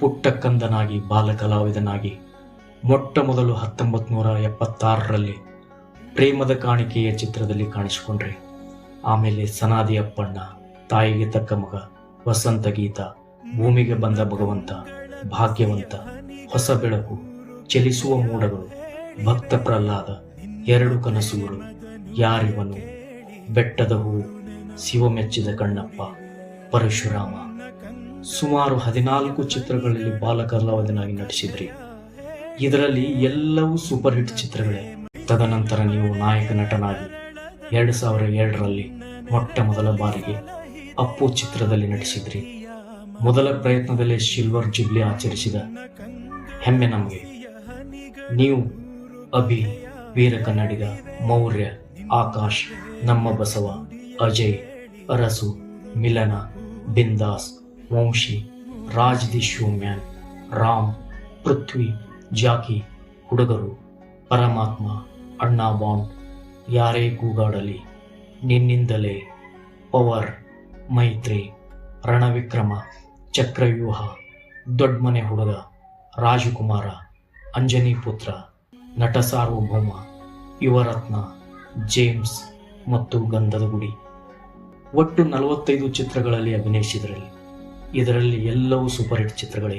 ಪುಟ್ಟ ಕಂದನಾಗಿ ಬಾಲಕಲಾವಿದನಾಗಿ ಮೊಟ್ಟ ಮೊದಲು ಹತ್ತೊಂಬತ್ತು ನೂರ ಎಪ್ಪತ್ತಾರರಲ್ಲಿ ಪ್ರೇಮದ ಕಾಣಿಕೆಯ ಚಿತ್ರದಲ್ಲಿ ಕಾಣಿಸಿಕೊಂಡ್ರೆ. ಆಮೇಲೆ ಸನಾದಿ ಅಪ್ಪಣ್ಣ ತಾಯಿಗೆ ತಕ್ಕ ಮಗ, ವಸಂತ ಗೀತ, ಭೂಮಿಗೆ ಬಂದ ಭಗವಂತ, ಭಾಗ್ಯವಂತ, ಹೊಸ ಬೆಳಕು, ಚಲಿಸುವ ಮೂಡಗಳು, ಭಕ್ತ ಪ್ರಹ್ಲಾದ, ಎರಡು ಕನಸುಗಳು, ಯಾರಿವನು, ಬೆಟ್ಟದ ಹೂ, ಶಿವಮೆಚ್ಚಿದ ಕಣ್ಣಪ್ಪ, ಪರಶುರಾಮ. ಸುಮಾರು ಹದಿನಾಲ್ಕು ಚಿತ್ರಗಳಲ್ಲಿ ಬಾಲಕಲಾವಿದನಾಗಿ ನಟಿಸಿದ್ರಿ. ಇದರಲ್ಲಿ ಎಲ್ಲವೂ ಸೂಪರ್ ಹಿಟ್ ಚಿತ್ರಗಳೇ. ತದನಂತರ ನೀವು ನಾಯಕ ನಟನಾಗಿ ಎರಡು ಸಾವಿರ ಎರಡರಲ್ಲಿ ಮೊಟ್ಟ ಮೊದಲ ಬಾರಿಗೆ ಅಪ್ಪು ಚಿತ್ರದಲ್ಲಿ ನಟಿಸಿದ್ರಿ. ಮೊದಲ ಪ್ರಯತ್ನದಲ್ಲೇ ಸಿಲ್ವರ್ ಜಿಬ್ಲಿ ಆಚರಿಸಿದ ಹೆಮ್ಮೆ ನಮಗೆ. ನೀವು ಅಭಿ, ವೀರ ಕನ್ನಡಿಗ, ಮೌರ್ಯ, ಆಕಾಶ್, ನಮ್ಮ ಬಸವ, ಅಜಯ್, ಅರಸು, ಮಿಲನ, ಬಿಂದಾಸ್ ವಂಶಿ ರಾಜ್ ದಿ ರಾಮ್, ಪೃಥ್ವಿ, ಜಾಕಿ, ಹುಡುಗರು, ಪರಮಾತ್ಮ, ಅಣ್ಣ ಬಾಂಡ್, ಯಾರೇ ಕೂಗಾಡಲಿ, ನಿನ್ನಿಂದಲೇ, ಪವರ್, ಮೈತ್ರಿ, ರಣವಿಕ್ರಮ, ಚಕ್ರವ್ಯೂಹ, ದೊಡ್ಮನೆ ಹುಡುಗ, ರಾಜಕುಮಾರ, ಅಂಜನಿ ಪುತ್ರ, ನಟ ಸಾರ್ವಭೌಮ, ಯುವರತ್ನ, ಜೇಮ್ಸ್ ಮತ್ತು ಗಂಧದ ಗುಡಿ. ಒಟ್ಟು ನಲವತ್ತೈದು ಚಿತ್ರಗಳಲ್ಲಿ ಅಭಿನಯಿಸಿದರಲ್ಲಿ. ಇದರಲ್ಲಿ ಎಲ್ಲವೂ ಸೂಪರ್ ಹಿಟ್ ಚಿತ್ರಗಳೇ